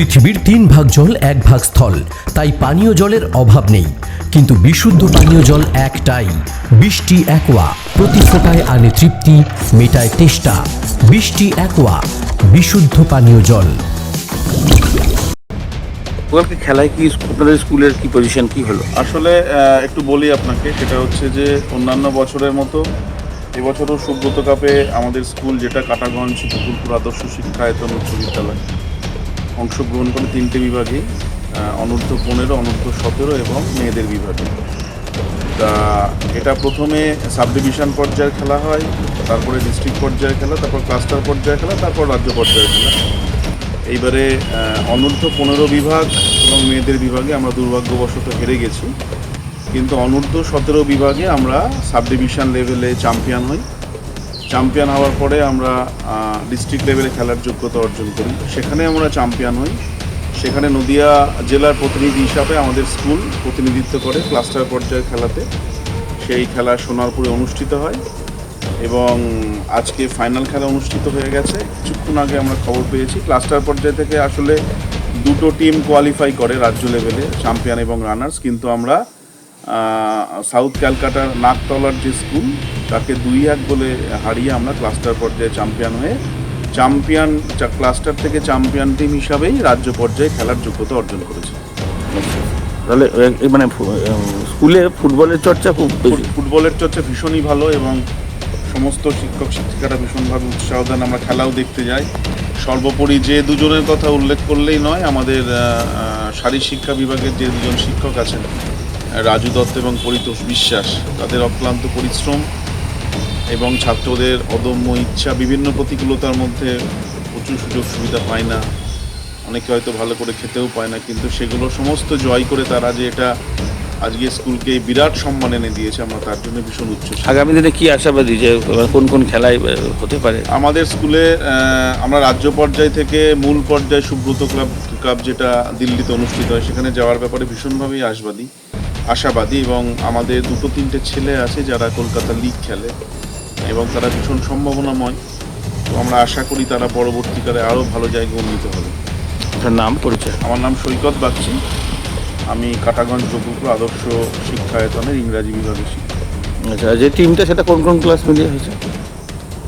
পৃথিবীর তিন ভাগ জল এক ভাগ স্থল। তাই পানীয় জলের অভাব নেই। কিন্তু বিশুদ্ধ পানীয় জল একটাই। বৃষ্টি একোয়া প্রতি ফোটায় আনে তৃপ্তি মেটায় তেষ্টা। বৃষ্টি একোয়া বিশুদ্ধ পানীয় জল। কালকে খেলায় কি আপনাদের স্কুলের কি পজিশন কি হলো? আসলে একটু বলি আপনাকে সেটা হচ্ছে যে অন্যান্য বছরের মতো এবছরও সুব্রত কাপে আমাদের স্কুল যেটা কাটাগঞ্জ পুকুরপুর আদর্শ শিক্ষায়তন উচ্চ বিদ্যালয়। অংশগ্রহণ করে তিনটে বিভাগে অনূর্ধ্ব পনেরো, অনূর্ধ্ব সতেরো এবং মেয়েদের বিভাগে। তা এটা প্রথমে সাব ডিভিশন পর্যায়ের খেলা হয়, তারপরে ডিস্ট্রিক্ট পর্যায়ের খেলা, তারপর ক্লাস্টার পর্যায়ে খেলা, তারপর রাজ্য পর্যায়ের খেলা। এইবারে অনূর্ধ্ব পনেরো বিভাগ এবং মেয়েদের বিভাগে আমরা দুর্ভাগ্যবশত হেরে গেছি। কিন্তু অনূর্ধ্ব সতেরো বিভাগে আমরা সাব ডিভিশন লেভেলে চ্যাম্পিয়ন হই। চ্যাম্পিয়ন হওয়ার পরে আমরা ডিস্ট্রিক্ট লেভেলে খেলার যোগ্যতা অর্জন করি। সেখানে আমরা চ্যাম্পিয়ন হই। সেখানে নদিয়া জেলার প্রতিনিধি হিসাবে আমাদের স্কুল প্রতিনিধিত্ব করে ক্লাস্টার পর্যায়ের খেলাতে। সেই খেলা সোনারপুরে অনুষ্ঠিত হয় এবং আজকে ফাইনাল খেলা অনুষ্ঠিত হয়ে গেছে। কিছুক্ষণ আগে আমরা খবর পেয়েছি। ক্লাস্টার পর্যায় থেকে আসলে দুটো টিম কোয়ালিফাই করে রাজ্য লেভেলে চ্যাম্পিয়ন এবং রানার্স কিন্তু আমরা সাউথ ক্যালকাটার নাকতলার যে স্কুল তাকে দুই এক বলে হারিয়ে আমরা ক্লাস্টার পর্যায়ে চ্যাম্পিয়ন হয়ে চ্যাম্পিয়ন ক্লাস্টার থেকে চ্যাম্পিয়ন টিম হিসাবেই রাজ্য পর্যায়ে খেলার যোগ্যতা অর্জন করেছে। তাহলে মানে স্কুলে ফুটবলের চর্চা খুব ফুটবলের চর্চা ভীষণই ভালো এবং সমস্ত শিক্ষক শিক্ষিকারা ভীষণভাবে উৎসাহ দেন আমরা খেলাও দেখতে যাই। সর্বোপরি যে দুজনের কথা উল্লেখ করলেই নয় আমাদের শারীর শিক্ষা বিভাগের যে দুজন শিক্ষক আছেন রাজু দত্ত এবং পরিতোষ বিশ্বাস তাদের অক্লান্ত পরিশ্রম এবং ছাত্রদের অদম্য ইচ্ছা বিভিন্ন প্রতিকূলতার মধ্যে প্রচুর সুযোগ সুবিধা পায় না। অনেকে হয়তো ভালো করে খেতেও পায় না কিন্তু সেগুলো সমস্ত জয় করে তারা যে এটা আজকে স্কুলকে বিরাট সম্মান এনে দিয়েছে আমরা তার জন্য ভীষণ উচ্চ আগামী দিনে কি আশাবাদী যে মানে কোন কোন খেলায় হতে পারে? আমাদের স্কুলে আমরা রাজ্য পর্যায় থেকে মূল পর্যায়ে সুব্রত ক্লাব কাপ যেটা দিল্লিতে অনুষ্ঠিত হয় সেখানে যাওয়ার ব্যাপারে ভীষণভাবেই আশাবাদী। আশাবাদী এবং আমাদের দুটো তিনটে ছেলে আছে যারা কলকাতা লিগ খেলে এবং তারা ভীষণ সম্ভাবনাময়। তো আমরা আশা করি তারা পরবর্তীকালে আরও ভালো জায়গায় উন্নীত হবে। আপনার নাম পরিচয়? আমার নাম সৈকত বাগচি। আমি কাটাগঞ্জ চতুর্থ আদর্শ শিক্ষায়তনের ইংরাজি বিভাগের শিক্ষক। আচ্ছা যে টিমটা সেটা কোন কোন ক্লাস মিলিয়ে হয়েছে?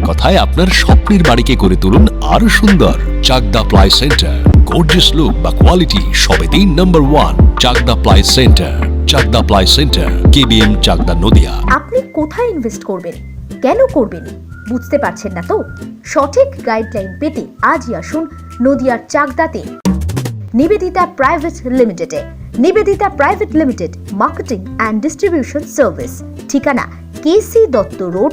এক কথায় আপনার স্বপ্নের বাড়িকে করে তুলুন আরও সুন্দর। Chakdah ply centre. Gorgeous look বা কোয়ালিটি সবে তিন নম্বর one Chakdah ply centre. Chakdah ply centre. KBM Chakdah Nadia. আপনি কোথায় ইনভেস্ট করবেন? কেন করবেন? বুঝতে পারছেন না তো? সঠিক গাইডলাইন পেতে আজই আসুন নদিয়ার চাকদাতে। নিবেদিতা প্রাইভেট লিমিটেডে Nivedita private limited marketing and distribution service ঠিকানা কেসি দত্ত রোড